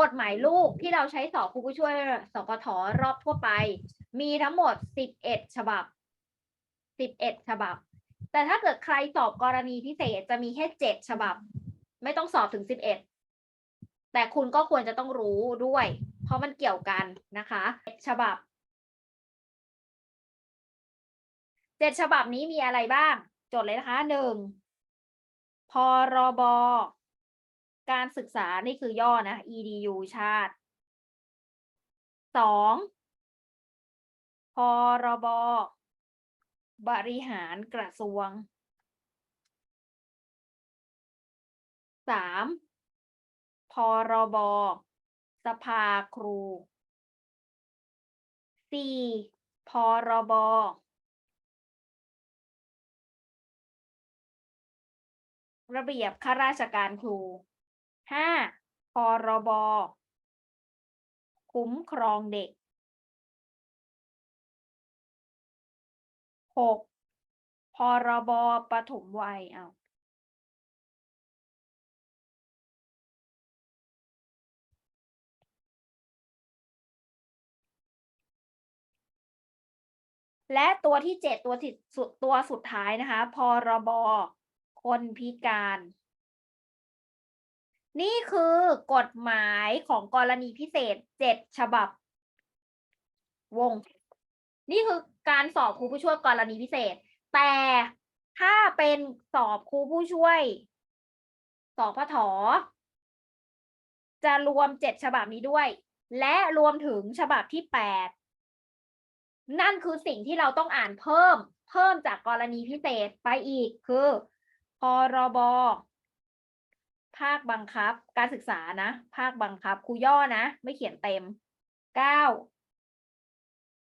กฎหมายลูกที่เราใช้สอบครูผู้ช่วยสกทรอบทั่วไป มีทั้งหมด 11 ฉบับ 11 ฉบับ แต่ถ้าเกิดใครสอบกรณีพิเศษจะมีแค่7ฉบับ ไม่ต้องสอบถึง 11 แต่คุณก็ควรจะต้องรู้ด้วย เพราะมันเกี่ยวกันนะคะฉบับเจ็ดฉบับนี้มีอะไรบ้าง จดเลยนะคะหนึ่งพรบ การศึกษานี่คือย่อนะ edu ชาติสองพรบบริหารกระทรวงสามพรบ สภาครูสี่พรบ ระเบียบข้าราชการครู ห้าพรบ คุ้มครองเด็กหกพรบปฐมวัยเอาและตัวที่เจ็ดตัวสุดตัวสุดท้ายนะคะ พรบ คนพิการ นี่คือกฎหมายของกรณีพิเศษเจ็ดฉบับ วง นี่คือการสอบครูผู้ช่วยกรณีพิเศษ แต่ถ้าเป็นสอบครูผู้ช่วย สอบพถจะรวมเจ็ดฉบับนี้ด้วย และรวมถึงฉบับที่แปดนั่นคือสิ่งที่เราต้องอ่านเพิ่ม เพิ่มจากกรณีพิเศษไปอีกคือพรบ ภาคบังคับ การศึกษานะ ภาคบังคับ ครูย่อนะ ไม่เขียนเต็มเก้า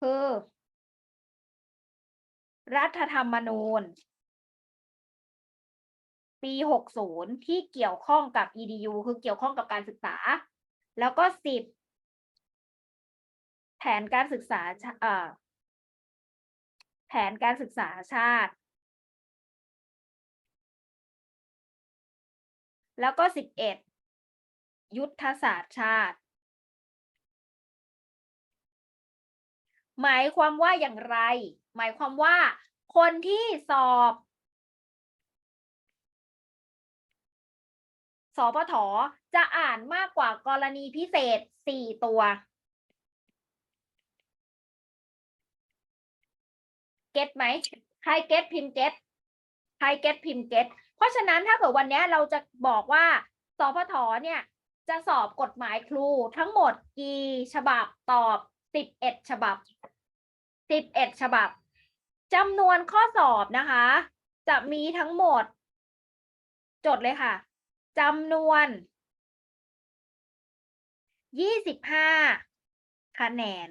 คือ รัฐธรรมนูญ ปีหกศูนย์ที่เกี่ยวข้องกับ EDU คือเกี่ยวข้องกับการศึกษา แล้วก็สิบแผนการศึกษาแผนการศึกษาชาติ แล้วก็สิบเอ็ดยุทธศาสตร์ชาติ หมายความว่าอย่างไร หมายความว่า คนที่สอบสพทจะอ่านมากกว่ากรณีพิเศษสี่ตัว เก็ตไหม ใครเก็ตพิมพ์เก็ต ใครเก็ตพิมพ์เก็ต เพราะฉะนั้นถ้าเกิดวันนี้เราจะบอกว่าสพทเนี่ยจะสอบกฎหมายครูทั้งหมดกี่ฉบับตอบสิบเอ็ดฉบับสิบเอ็ดฉบับจำนวนข้อสอบนะคะ จะมีทั้งหมด จดเลยค่ะจำนวนยี่สิบห้าคะแนน